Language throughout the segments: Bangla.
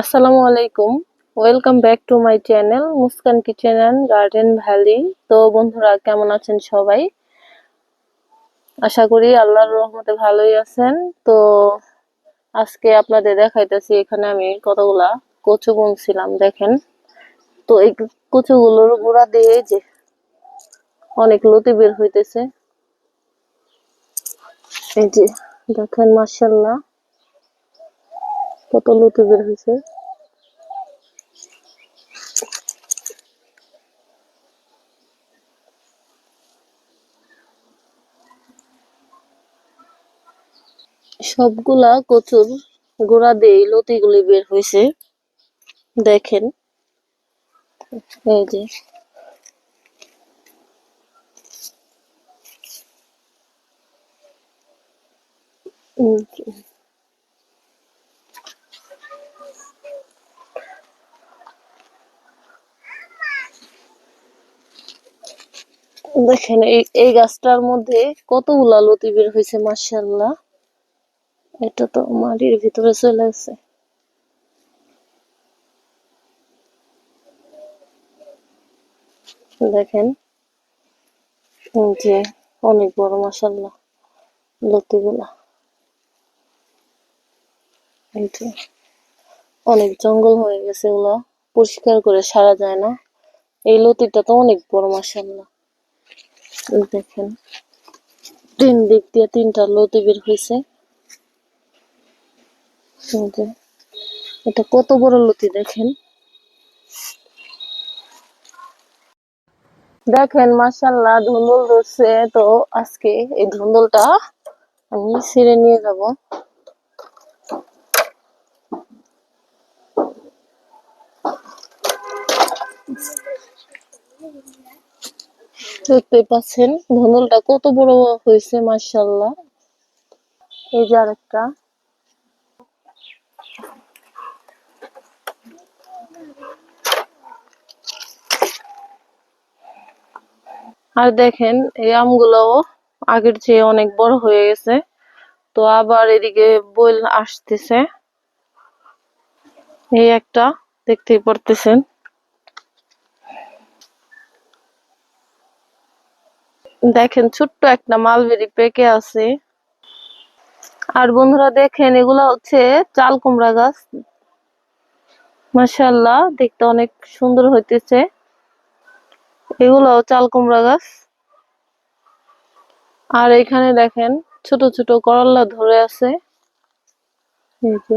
আসসালামু আলাইকুম। Welcome back to my channel Muskan kitchen and garden valley তো বন্ধুরা, কেমন আছেন সবাই? আশা করি আল্লাহর রহমতে ভালোই আছেন। তো আজকে আপনাদের দেখাইতেছি, এখানে আমি কতগুলা কচু বুনছিলাম, দেখেন। তো এই কচুগুলোর গোড়া দিয়ে যে অনেক লতি বের হইতেছে। এই যে, দেখেন মার্শাল্লাহ কত লতি বের হয়েছে সবগুলা কচুর গোড়া দিয়ে লতিগুলি বের হয়েছে। দেখেন। এই যে। দেখেন, এই গাছটার মধ্যে কতগুলা লতি বের হয়েছে মার্শাল্লাহ এটা তো মাটির ভিতরে চলে গেছে। দেখেন যে অনেক বড় মাসাল্লাহ লতিগুলা। অনেক জঙ্গল হয়ে গেছে ওগুলা পরিষ্কার করে সারা যায় না। এই লতিটা তো অনেক বড় মাসাল্লাহ দেখেন, তিন দিক দিয়ে তিনটা লতি বের হয়েছে। এটা কত বড় লতি দেখেন। দেখেন মাসাল্লাহ ধুন্দুল ধরছে। তো আজকে এই ধুন্দুলটা আমি ছিঁড়ে নিয়ে যাব। দেখতে পাচ্ছেন, ধুন্দুলটা কত বড় হয়েছে মাসাল্লাহ এই যে আরেকটা। আর দেখেন, এই আমগুলোও আগের চেয়ে অনেক বড় হয়ে গেছে। তো আবার এদিকে বইল আসতেছে। এই একটা দেখতেই পারতেছেন। দেখেন, ছোট্ট একটা মালবেরি পেকে আছে। আর বন্ধুরা দেখেন, এগুলা হচ্ছে চাল কুমড়া গাছ। মাশাআল্লাহ, দেখতে অনেক সুন্দর হইতেছে। এগুলাও চাল কুমড়া গাছ। আর এখানে দেখেন ছোট ছোট করল্লা ধরে আছে। যে।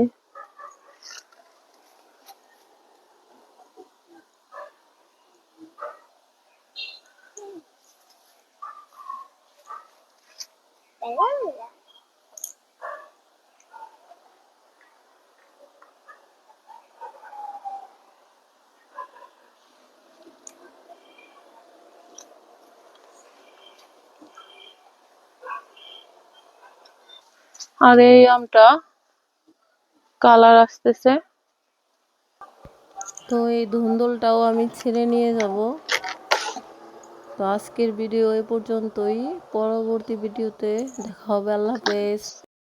আর এই আমটা কালার আসতেছে। তো এই ধুন্দলটাও আমি ছেড়ে নিয়ে যাব। তো আজকের ভিডিও এ পর্যন্তই। পরবর্তী ভিডিওতে দেখা হবে। আল্লাহ হাফেজ।